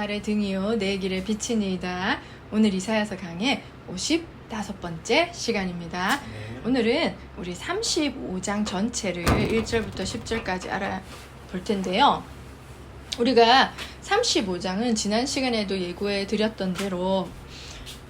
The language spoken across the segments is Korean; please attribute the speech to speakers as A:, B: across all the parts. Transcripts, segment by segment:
A: 발의 등이요 내 길의 빛이니이다. 오늘 이사야서 강의 55번째 시간입니다.
B: 네.
A: 오늘은 우리 35장 전체를 1절부터 10절까지 알아볼 텐데요. 우리가 35장은 지난 시간에도 예고해 드렸던 대로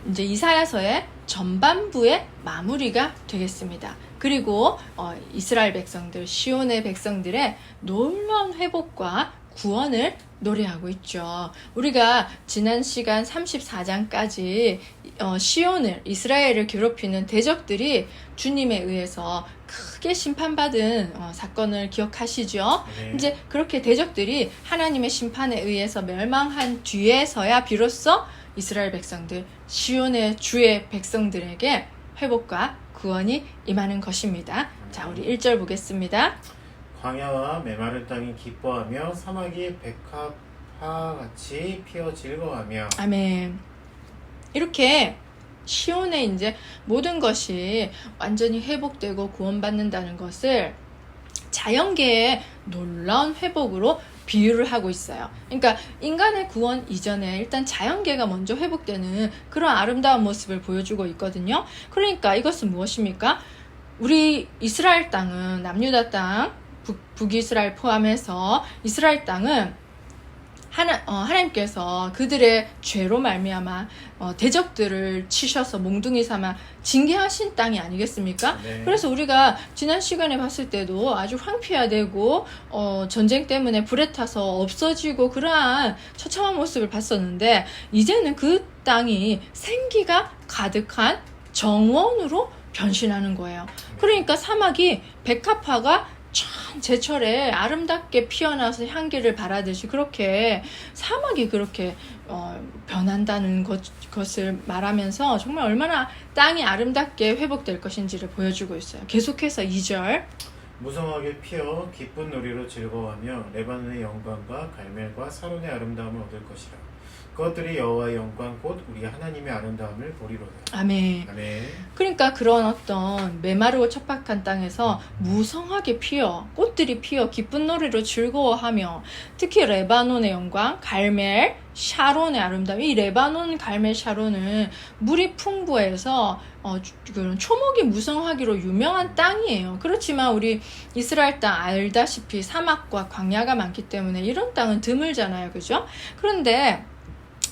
A: 이제 이사야서의 전반부의 마무리가 되겠습니다. 그리고 어, 이스라엘 백성들, 시온의 백성들의 놀라운 회복과 구원을 노래하고 있죠. 우리가 지난 시간 34장까지 어, 시온을 이스라엘을 괴롭히는 대적들이 주님에 의해서 크게 심판받은 어, 사건을 기억하시죠?
B: 네.
A: 이제 그렇게 대적들이 하나님의 심판에 의해서 멸망한 뒤에서야 비로소 이스라엘 백성들, 시온의 주의 백성들에게 회복과 구원이 임하는 것입니다. 자, 우리 1절 보겠습니다.
B: 광야와 메마른 땅이 기뻐하며 사막이 백합화 같이 피어 즐거워하며
A: 아멘. 이렇게 시온에 이제 모든 것이 완전히 회복되고 구원받는다는 것을 자연계의 놀라운 회복으로 비유를 하고 있어요. 그러니까 인간의 구원 이전에 일단 자연계가 먼저 회복되는 그런 아름다운 모습을 보여주고 있거든요. 그러니까 이것은 무엇입니까? 우리 이스라엘 땅은 남유다 땅, 북, 북이스라엘 포함해서 이스라엘 땅은 하나, 어, 하나님께서 그들의 죄로 말미암아 어, 대적들을 치셔서 몽둥이 삼아 징계하신 땅이 아니겠습니까?
B: 네.
A: 그래서 우리가 지난 시간에 봤을 때도 아주 황폐화되고 어, 전쟁 때문에 불에 타서 없어지고 그러한 처참한 모습을 봤었는데 이제는 그 땅이 생기가 가득한 정원으로 변신하는 거예요. 그러니까 사막이 백합화가 참 제철에 아름답게 피어나서 향기를 발하듯이 그렇게 사막이 그렇게 어, 변한다는 것, 것을 말하면서 정말 얼마나 땅이 아름답게 회복될 것인지를 보여주고 있어요. 계속해서 2절
B: 무성하게 피어 기쁜 놀이로 즐거워하며 레바논의 영광과 갈멜과 사론의 아름다움을 얻을 것이라 그것들이 여호와의 영광 곧 우리 하나님의 아름다움을 보리로다
A: 아멘.
B: 아멘
A: 그러니까 그런 어떤 메마르고 척박한 땅에서 무성하게 피어 꽃들이 피어 기쁜 노래로 즐거워하며 특히 레바논의 영광 갈멜 샤론의 아름다움 이 레바논 갈멜 샤론은 물이 풍부해서 어, 초목이 무성하기로 유명한 땅이에요. 그렇지만 우리 이스라엘 땅 알다시피 사막과 광야가 많기 때문에 이런 땅은 드물잖아요. 그죠? 그런데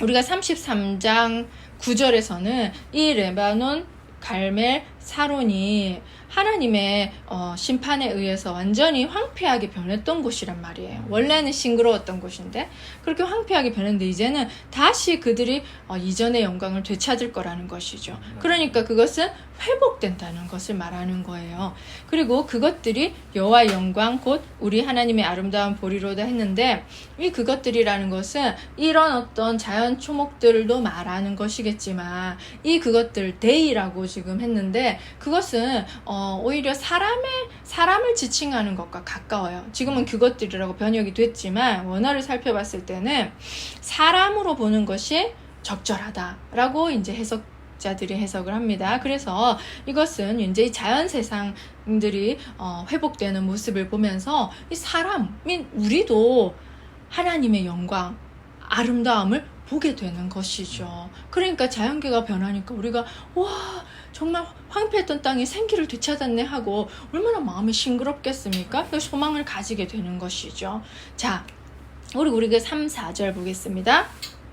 A: 우리가 33장 9절에서는 이 레바논 갈멜 사론이 하나님의 어, 심판에 의해서 완전히 황폐하게 변했던 곳이란 말이에요. 원래는 싱그러웠던 곳인데 그렇게 황폐하게 변했는데 이제는 다시 그들이 어, 이전의 영광을 되찾을 거라는 것이죠. 그러니까 그것은 회복된다는 것을 말하는 거예요. 그리고 그것들이 여호와 의 영광 곧 우리 하나님의 아름다운 보리로다 했는데 이 그것들이라는 것은 이런 어떤 자연 초목들도 말하는 것이겠지만 이 그것들 데이라고 지금 했는데 그것은 어, 오히려 사람의 사람을 지칭하는 것과 가까워요. 지금은 그것들이라고 번역이 됐지만 원어를 살펴봤을 때는 사람으로 보는 것이 적절하다라고 이제 해석 자들이 해석을 합니다. 그래서 이것은 이제 이 자연 세상들이 어, 회복되는 모습을 보면서 이 사람인 우리도 하나님의 영광, 아름다움을 보게 되는 것이죠. 그러니까 자연계가 변하니까 우리가 와 정말 황폐했던 땅이 생기를 되찾았네 하고 얼마나 마음이 싱그럽겠습니까? 그 소망을 가지게 되는 것이죠. 자, 우리 우리가 3, 4절 보겠습니다.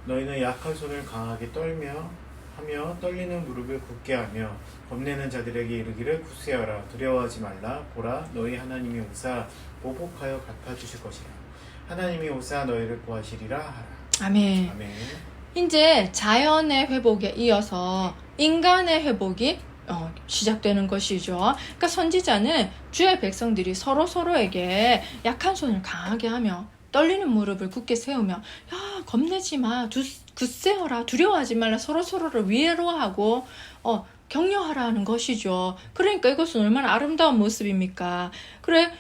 B: 너희는 약한 손을 강하게 떨며 하며 떨리는 무릎을 굳게 하며 겁내는 자들에게 이르기를 굳세어라 두려워하지 말라 보라 너희 하나님이 오사 보복하여 갚아주실 것이라 하나님이 오사 너희를 구하시리라 하라
A: 아멘.
B: 아멘
A: 이제 자연의 회복에 이어서 인간의 회복이 어, 시작되는 것이죠. 그러니까 선지자는 주의 백성들이 서로 서로에게 약한 손을 강하게 하며 떨리는 무릎을 굳게 세우며 야 겁내지 마, 두, 굳세어라, 두려워하지 말라, 서로 서로를 위로하고 어, 격려하라는 것이죠. 그러니까 이것은 얼마나 아름다운 모습입니까? 그래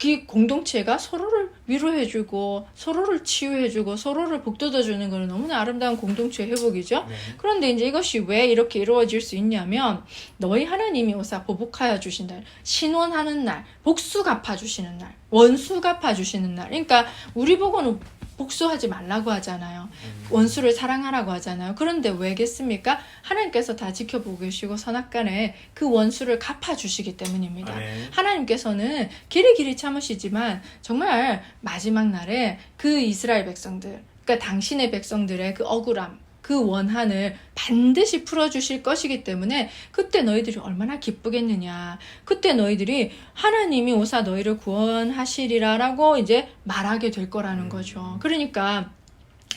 A: 그 공동체가 서로를 위로해주고 서로를 치유해주고 서로를 복돋아주는 것은 너무나 아름다운 공동체 회복이죠.
B: 네.
A: 그런데 이제 이것이 왜 이렇게 이루어질 수 있냐면 너희 하나님이 오사 보복하여 주신다. 신원하는 날, 복수 갚아 주시는 날, 원수 갚아 주시는 날. 그러니까 우리 보고는 복수하지 말라고 하잖아요.
B: 음.
A: 원수를 사랑하라고 하잖아요. 그런데 왜겠습니까? 하나님께서 다 지켜보고 계시고 선악간에 그 원수를 갚아주시기 때문입니다.
B: 아멘.
A: 하나님께서는 길이 길이 참으시지만 정말 마지막 날에 그 이스라엘 백성들, 그러니까 당신의 백성들의 그 억울함, 그 원한을 반드시 풀어주실 것이기 때문에 그때 너희들이 얼마나 기쁘겠느냐. 그때 너희들이 하나님이 오사 너희를 구원하시리라라고 이제 말하게 될 거라는 거죠. 그러니까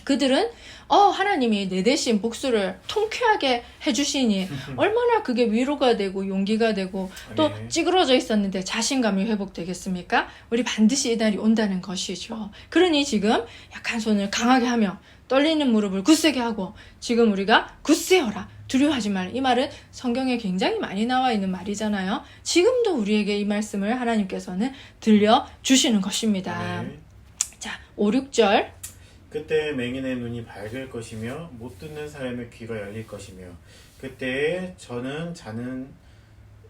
A: 그들은 어 하나님이 내 대신 복수를 통쾌하게 해주시니 얼마나 그게 위로가 되고 용기가 되고 또
B: 아멘.
A: 찌그러져 있었는데 자신감이 회복되겠습니까? 우리 반드시 이 날이 온다는 것이죠. 그러니 지금 약한 손을 강하게 하며 떨리는 무릎을 굳세게 하고 지금 우리가 굳세어라 두려워하지 말라 이 말은 성경에 굉장히 많이 나와 있는 말이잖아요. 지금도 우리에게 이 말씀을 하나님께서는 들려 주시는 것입니다.
B: 아멘.
A: 자, 5, 6절
B: 그때 맹인의 눈이 밝을 것이며 못 듣는 사람의 귀가 열릴 것이며 그때에 저는 자는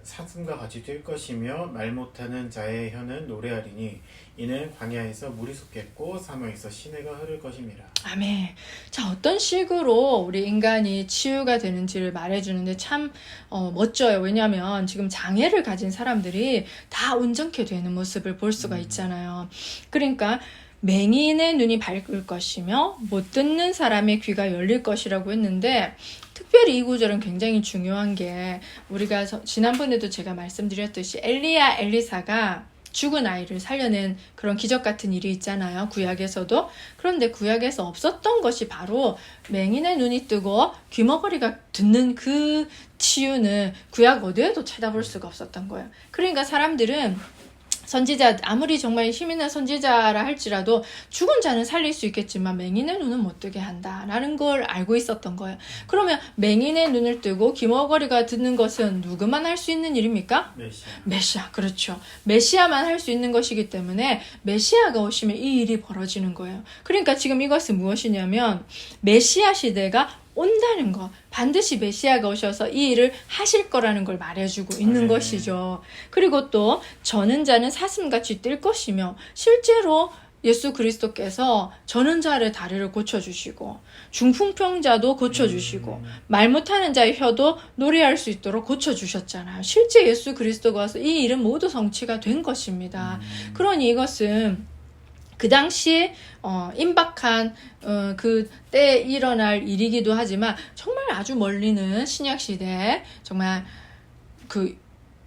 B: 사슴과 같이 뛸 것이며 말 못하는 자의 혀는 노래하리니 이는 광야에서 물이 솟겠고 사막에서 시내가 흐를 것임이라.
A: 아멘. 자, 어떤 식으로 우리 인간이 치유가 되는지를 말해주는데 참 어, 멋져요. 왜냐하면 지금 장애를 가진 사람들이 다 온전케 되는 모습을 볼 수가 있잖아요. 그러니까 맹인의 눈이 밝을 것이며 못 듣는 사람의 귀가 열릴 것이라고 했는데 특별히 이 구절은 굉장히 중요한 게 우리가 저- 지난번에도 제가 말씀드렸듯이 엘리야 엘리사가 죽은 아이를 살려낸 그런 기적 같은 일이 있잖아요. 구약에서도. 그런데 구약에서 없었던 것이 바로 맹인의 눈이 뜨고 귀머거리가 듣는 그 치유는 구약 어디에도 찾아볼 수가 없었던 거예요. 그러니까 사람들은 선지자 아무리 정말 힘 있는 선지자라 할지라도 죽은 자는 살릴 수 있겠지만 맹인의 눈은 못 뜨게 한다라는 걸 알고 있었던 거예요. 그러면 맹인의 눈을 뜨고 귀머거리가 듣는 것은 누구만 할 수 있는 일입니까?
B: 메시아.
A: 메시아, 그렇죠. 메시아만 할 수 있는 것이기 때문에 메시아가 오시면 이 일이 벌어지는 거예요. 그러니까 지금 이것은 무엇이냐면 메시아 시대가 온다는 거. 반드시 메시아가 오셔서 이 일을 하실 거라는 걸 말해주고 있는
B: 네.
A: 것이죠. 그리고 또 저는 자는 사슴같이 뛸 것이며 실제로 예수 그리스도께서 저는 자의 다리를 고쳐주시고 중풍병자도 고쳐주시고
B: 음.
A: 말 못하는 자의 혀도 노래할 수 있도록 고쳐주셨잖아요. 실제 예수 그리스도가 와서 이 일은 모두 성취가 된 것입니다.
B: 음.
A: 그러니 이것은 그 당시에 어, 임박한 어, 그 때에 일어날 일이기도 하지만 정말 아주 멀리는 신약 시대에 정말 그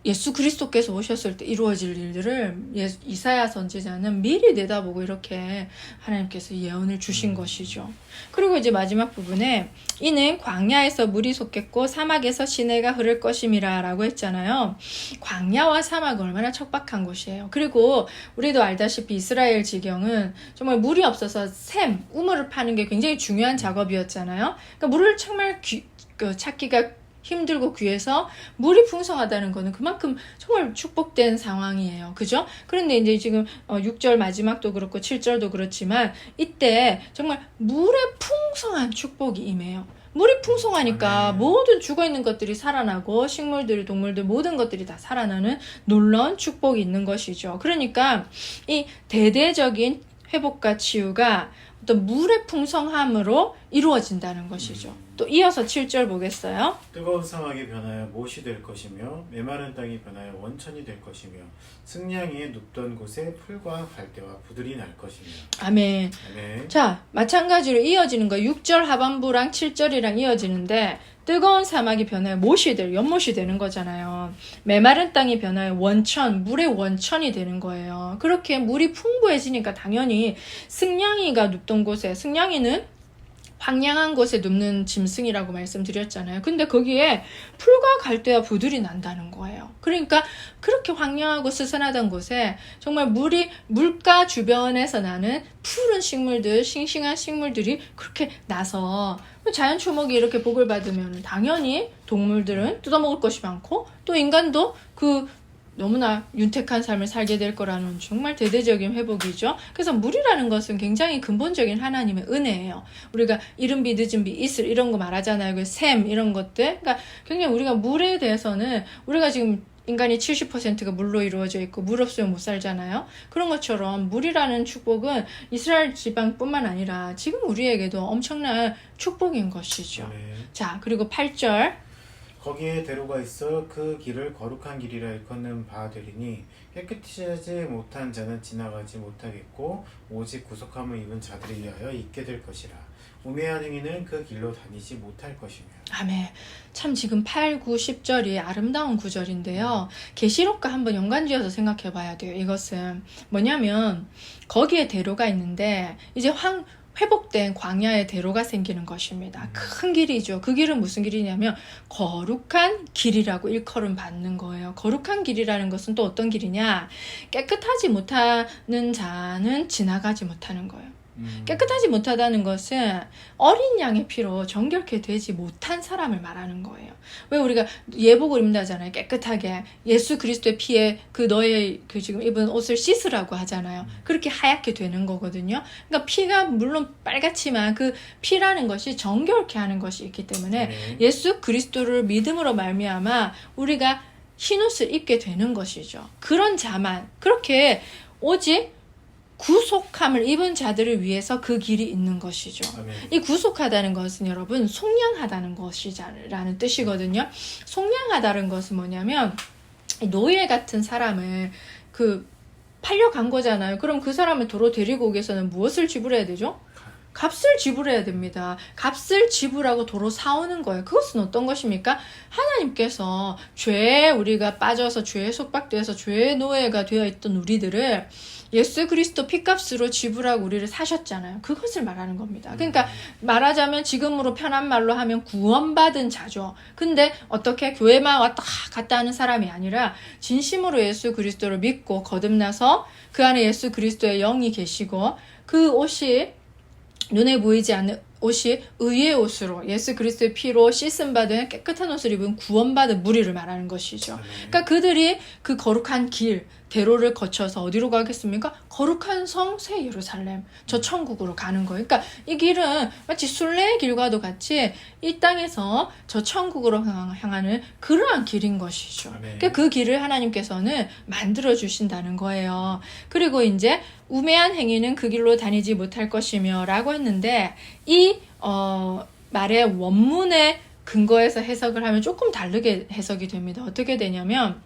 A: 예수 그리스도께서 오셨을 때 이루어질 일들을 예- 이사야 선지자는 미리 내다보고 이렇게 하나님께서 예언을 주신 것이죠. 그리고 이제 마지막 부분에 이는 광야에서 물이 솟겠고 사막에서 시내가 흐를 것임이라라고 했잖아요. 광야와 사막은 얼마나 척박한 곳이에요. 그리고 우리도 알다시피 이스라엘 지경은 정말 물이 없어서 샘, 우물을 파는 게 굉장히 중요한 작업이었잖아요. 그러니까 물을 정말 귀- 그 찾기가 힘들고 귀해서 물이 풍성하다는 거는 그만큼 정말 축복된 상황이에요. 그죠? 그런데 이제 지금 어, 6절 마지막도 그렇고 7절도 그렇지만 이때 정말 물의 풍성한 축복이 임해요. 물이 풍성하니까
B: 아멘.
A: 모든 죽어 있는 것들이 살아나고 식물들, 동물들 모든 것들이 다 살아나는 놀라운 축복이 있는 것이죠. 그러니까 이 대대적인 회복과 치유가 어떤 물의 풍성함으로 이루어진다는 것이죠. 또 이어서 7절 보겠어요.
B: 뜨거운 사막이 변하여 못이 될 것이며 메마른 땅이 변하여 원천이 될 것이며 승냥이에 눕던 곳에 풀과 갈대와 부들이 날 것이며
A: 아멘.
B: 아멘.
A: 자, 마찬가지로 이어지는 거 6절 하반부랑 7절이랑 이어지는데 뜨거운 사막이 변하여 못이 될 연못이 되는 거잖아요. 메마른 땅이 변하여 원천, 물의 원천이 되는 거예요. 그렇게 물이 풍부해지니까 당연히 승냥이가 눕던 곳에 승냥이는 황량한 곳에 눕는 짐승이라고 말씀드렸잖아요. 근데 거기에 풀과 갈대와 부들이 난다는 거예요. 그러니까 그렇게 황량하고 스산하던 곳에 정말 물이 물가 주변에서 나는 푸른 식물들, 싱싱한 식물들이 그렇게 나서 자연 초목이 이렇게 복을 받으면 당연히 동물들은 뜯어먹을 것이 많고 또 인간도 그 너무나 윤택한 삶을 살게 될 거라는 정말 대대적인 회복이죠. 그래서 물이라는 것은 굉장히 근본적인 하나님의 은혜예요. 우리가 이른 비, 늦은 비, 이슬 이런 거 말하잖아요. 그샘 이런 것들. 그러니까 굉장히 우리가 물에 대해서는 우리가 지금 인간이 70%가 물로 이루어져 있고 물 없으면 못 살잖아요. 그런 것처럼 물이라는 축복은 이스라엘 지방뿐만 아니라 지금 우리에게도 엄청난 축복인 것이죠.
B: 아멘.
A: 자, 그리고 8절.
B: 거기에 대로가 있어 그 길을 거룩한 길이라 일컫는 바 되리니 깨끗하지 못한 자는 지나가지 못하겠고 오직 구속함을 입은 자들을 위하여 있게 될 것이라 우매한 행위는 그 길로 다니지 못할 것이며
A: 아멘. 참 지금 8, 9, 10절이 아름다운 구절인데요. 계시록과 한번 연관지어서 생각해 봐야 돼요. 이것은 뭐냐면 거기에 대로가 있는데 이제 황 회복된 광야의 대로가 생기는 것입니다. 큰 길이죠. 그 길은 무슨 길이냐면 거룩한 길이라고 일컬음 받는 거예요. 거룩한 길이라는 것은 또 어떤 길이냐? 깨끗하지 못하는 자는 지나가지 못하는 거예요.
B: 음,
A: 깨끗하지 못하다는 것은 어린 양의 피로 정결케 되지 못한 사람을 말하는 거예요. 왜 우리가 예복을 입는다잖아요. 깨끗하게 예수 그리스도의 피에 그 너의 그 지금 입은 옷을 씻으라고 하잖아요. 그렇게 하얗게 되는 거거든요. 그러니까 피가 물론 빨갛지만 그 피라는 것이 정결케 하는 것이 있기 때문에
B: 네.
A: 예수 그리스도를 믿음으로 말미암아 우리가 흰옷을 입게 되는 것이죠. 그런 자만 그렇게 오직 구속함을 입은 자들을 위해서 그 길이 있는 것이죠.
B: 아멘.
A: 이 구속하다는 것은 여러분 속량하다는 것이라는 뜻이거든요. 속량하다는 것은 뭐냐면 이 노예 같은 사람을 그 팔려간 거잖아요. 그럼 그 사람을 도로 데리고 오기 위해서는 무엇을 지불해야 되죠? 값을 지불해야 됩니다. 값을 지불하고 도로 사오는 거예요. 그것은 어떤 것입니까? 하나님께서 죄에 우리가 빠져서 죄에 속박되어서 죄의 노예가 되어 있던 우리들을 예수 그리스도 피값으로 지불하고 우리를 사셨잖아요. 그것을 말하는 겁니다. 그러니까 말하자면 지금으로 편한 말로 하면 구원받은 자죠. 근데 어떻게 교회만 왔다 갔다 하는 사람이 아니라 진심으로 예수 그리스도를 믿고 거듭나서 그 안에 예수 그리스도의 영이 계시고 그 옷이 눈에 보이지 않는 옷이 의의 옷으로 예수 그리스도의 피로 씻음 받은 깨끗한 옷을 입은 구원받은 무리를 말하는 것이죠. 그러니까 그들이 그 거룩한 길 대로를 거쳐서 어디로 가겠습니까? 거룩한 성 새 예루살렘 저 천국으로 가는 거예요. 그러니까 이 길은 마치 순례의 길과도 같이 이 땅에서 저 천국으로 향- 향하는 그러한 길인 것이죠. 그러니까 그 길을 하나님께서는 만들어 주신다는 거예요. 그리고 이제 우매한 행위는 그 길로 다니지 못할 것이며라고 했는데 이 어, 말의 원문의 근거에서 해석을 하면 조금 다르게 해석이 됩니다. 어떻게 되냐면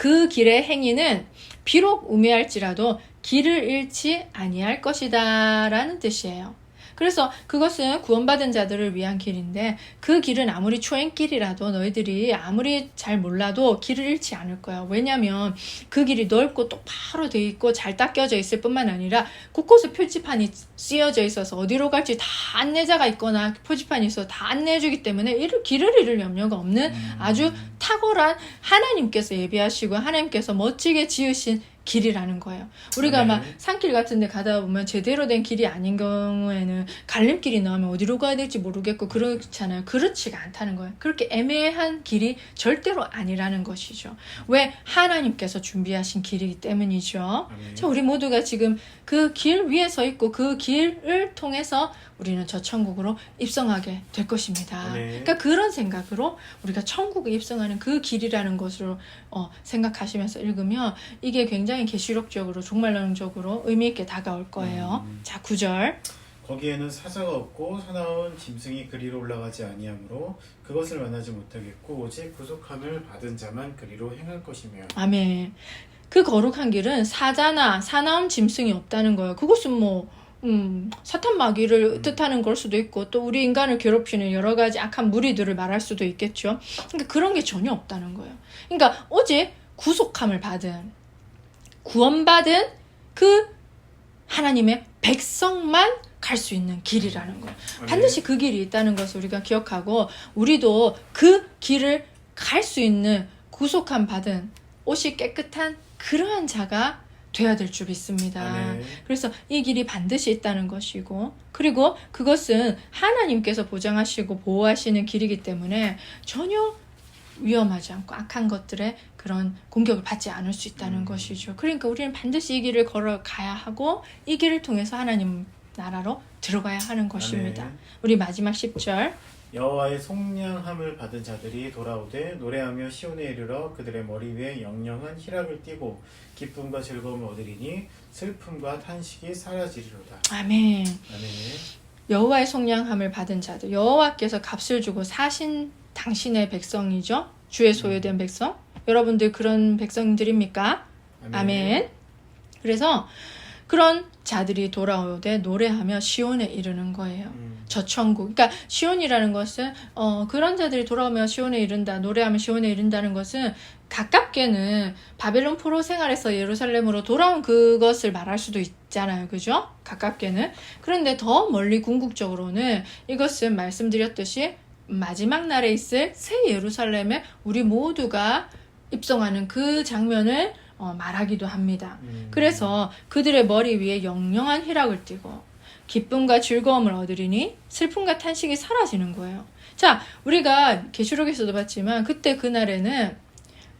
A: 그 길의 행위는 비록 우매할지라도 길을 잃지 아니할 것이다 라는 뜻이에요. 그래서 그것은 구원받은 자들을 위한 길인데 그 길은 아무리 초행길이라도 너희들이 아무리 잘 몰라도 길을 잃지 않을 거야. 왜냐면 그 길이 넓고 똑바로 돼 있고 잘 닦여져 있을 뿐만 아니라 곳곳에 표지판이 쓰여져 있어서 어디로 갈지 다 안내자가 있거나 표지판이 있어 다 안내해주기 때문에 이를 길을 잃을 염려가 없는
B: 음.
A: 아주 탁월한 하나님께서 예비하시고 하나님께서 멋지게 지으신 길이라는 거예요. 우리가
B: 네.
A: 막 산길 같은 데 가다 보면 제대로 된 길이 아닌 경우에는 갈림길이 나오면 어디로 가야 될지 모르겠고 그렇잖아요. 그렇지가 않다는 거예요. 그렇게 애매한 길이 절대로 아니라는 것이죠. 왜? 하나님께서 준비하신 길이기 때문이죠. 자, 우리 모두가 지금 그 길 위에 서 있고 그 길을 통해서 우리는 저 천국으로 입성하게 될 것입니다.
B: 네.
A: 그러니까 그런 생각으로 우리가 천국에 입성하는 그 길이라는 것으로 어, 생각하시면서 읽으면 이게 굉장히 계시록적으로 종말론적으로 의미 있게 다가올 거예요.
B: 음.
A: 자, 9절.
B: 거기에는 사자가 없고 사나운 짐승이 그리로 올라가지 아니하므로 그것을 만나지 못하겠고 오직 구속함을 받은 자만 그리로 행할 것이며
A: 아멘. 그 거룩한 길은 사자나 사나운 짐승이 없다는 거예요. 그것은 뭐 음, 사탄 마귀를
B: 음.
A: 뜻하는 걸 수도 있고 또 우리 인간을 괴롭히는 여러 가지 악한 무리들을 말할 수도 있겠죠. 그러니까 그런 게 전혀 없다는 거예요. 그러니까 오직 구속함을 받은 구원받은 그 하나님의 백성만 갈 수 있는 길이라는 거예요.
B: 아멘.
A: 반드시 그 길이 있다는 것을 우리가 기억하고 우리도 그 길을 갈 수 있는 구속함 받은 옷이 깨끗한 그러한 자가 돼야 될 줄 믿습니다.
B: 아멘.
A: 그래서 이 길이 반드시 있다는 것이고 그리고 그것은 하나님께서 보장하시고 보호하시는 길이기 때문에 전혀 위험하지 않고 악한 것들의 그런 공격을 받지 않을 수 있다는
B: 음.
A: 것이죠. 그러니까 우리는 반드시 이 길을 걸어가야 하고 이 길을 통해서 하나님 나라로 들어가야 하는 것입니다.
B: 아멘.
A: 우리 마지막 10절.
B: 여호와의 속량함을 받은 자들이 돌아오되 노래하며 시온에 이르러 그들의 머리 위에 영영한 희락을 띠고 기쁨과 즐거움을 얻으리니 슬픔과 탄식이 사라지리로다.
A: 아멘.
B: 아멘.
A: 여호와의 속량함을 받은 자들. 여호와께서 값을 주고 사신 당신의 백성이죠. 주의 소유된 백성. 여러분들 그런 백성들입니까? 아멘. 그래서 그런 자들이 돌아오되 노래하며 시온에 이르는 거예요.
B: 음,
A: 저 천국. 그러니까 시온이라는 것은 어 그런 자들이 돌아오며 시온에 이른다. 노래하며 시온에 이른다는 것은 가깝게는 바벨론 포로 생활에서 예루살렘으로 돌아온 그것을 말할 수도 있잖아요. 그죠? 가깝게는. 그런데 더 멀리 궁극적으로는 이것은 말씀드렸듯이 마지막 날에 있을 새 예루살렘에 우리 모두가 입성하는 그 장면을 어, 말하기도 합니다.
B: 음.
A: 그래서 그들의 머리 위에 영영한 희락을 띠고 기쁨과 즐거움을 얻으리니 슬픔과 탄식이 사라지는 거예요. 자, 우리가 계시록에서도 봤지만 그때 그날에는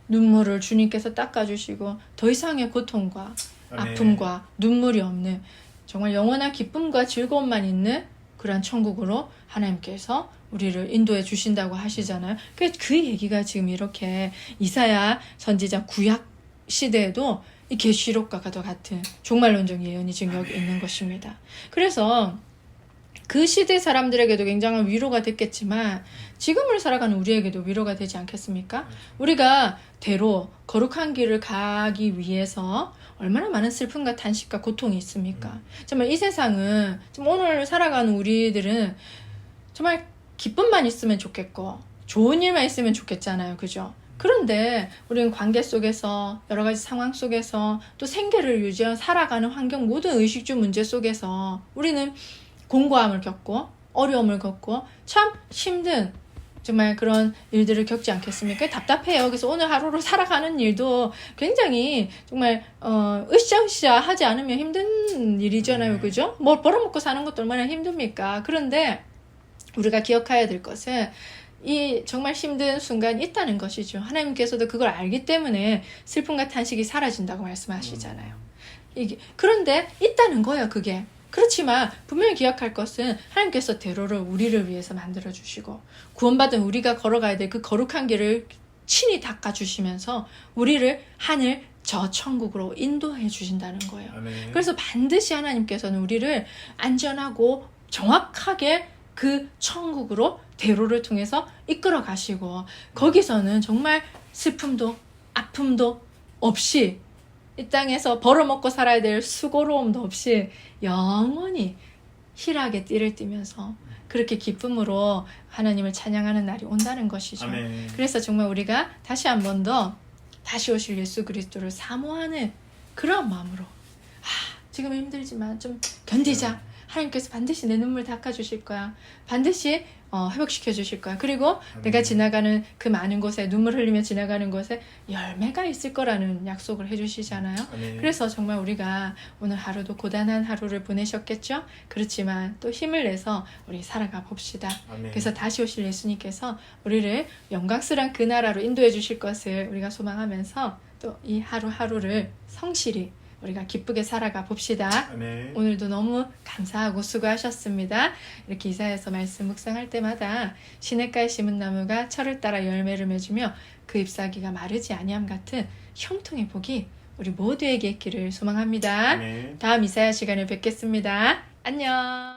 A: 눈물을 주님께서 닦아주시고 더 이상의 고통과. 아픔과 눈물이 없는 정말 영원한 기쁨과 즐거움만 있는 그러한 천국으로 하나님께서 우리를 인도해 주신다고 하시잖아요. 그, 그 얘기가 지금 이렇게 이사야 선지자 구약 시대에도 이 계시록과 더 같은 종말론적 예언이 지금 여기 있는 것입니다. 그래서 그 시대 사람들에게도 굉장한 위로가 됐겠지만 지금을 살아가는 우리에게도 위로가 되지 않겠습니까? 우리가 대로 거룩한 길을 가기 위해서 얼마나 많은 슬픔과 탄식과 고통이 있습니까? 정말 이 세상은 지금 오늘 살아가는 우리들은 정말 기쁨만 있으면 좋겠고 좋은 일만 있으면 좋겠잖아요. 그죠? 그런데 우리는 관계 속에서 여러 가지 상황 속에서 또 생계를 유지하며 살아가는 환경 모든 의식주 문제 속에서 우리는 공고함을 겪고 어려움을 겪고 참 힘든 정말 그런 일들을 겪지 않겠습니까? 답답해요. 그래서 오늘 하루를 살아가는 일도 굉장히 정말 어 으쌰으쌰 하지 않으면 힘든 일이잖아요.
B: 네.
A: 그죠? 뭘 벌어먹고 사는 것도 얼마나 힘듭니까? 그런데 우리가 기억해야 될 것은 이 정말 힘든 순간 있다는 것이죠. 하나님께서도 그걸 알기 때문에 슬픔과 탄식이 사라진다고 말씀하시잖아요. 이게 그런데 있다는 거예요, 그게. 그렇지만 분명히 기억할 것은 하나님께서 대로를 우리를 위해서 만들어 주시고 구원받은 우리가 걸어가야 될 그 거룩한 길을 친히 닦아 주시면서 우리를 하늘 저 천국으로 인도해 주신다는 거예요.
B: 아멘.
A: 그래서 반드시 하나님께서는 우리를 안전하고 정확하게 그 천국으로 대로를 통해서 이끌어 가시고 거기서는 정말 슬픔도 아픔도 없이 이 땅에서 벌어먹고 살아야 될 수고로움도 없이 영원히 희락의 띠를 띠면서 그렇게 기쁨으로 하나님을 찬양하는 날이 온다는 것이죠.
B: 아멘.
A: 그래서 정말 우리가 다시 한 번 더 다시 오실 예수 그리스도를 사모하는 그런 마음으로 아, 지금 힘들지만 좀 견디자. 하나님께서 반드시 내 눈물 닦아주실 거야. 반드시 어, 회복시켜 주실 거야. 그리고
B: 아멘.
A: 내가 지나가는 그 많은 곳에 눈물 흘리며 지나가는 곳에 열매가 있을 거라는 약속을 해주시잖아요.
B: 아멘.
A: 그래서 정말 우리가 오늘 하루도 고단한 하루를 보내셨겠죠? 그렇지만 또 힘을 내서 우리 살아가 봅시다.
B: 아멘.
A: 그래서 다시 오실 예수님께서 우리를 영광스러운 그 나라로 인도해 주실 것을 우리가 소망하면서 또 이 하루하루를 성실히 우리가 기쁘게 살아가 봅시다.
B: 아멘.
A: 오늘도 너무 감사하고 수고하셨습니다. 이렇게 이사에서 말씀 묵상할 때마다 시냇가에 심은 나무가 철을 따라 열매를 맺으며 그 잎사귀가 마르지 아니함 같은 형통의 복이 우리 모두에게 있기를 소망합니다.
B: 아멘.
A: 다음 이사야 시간에 뵙겠습니다. 안녕.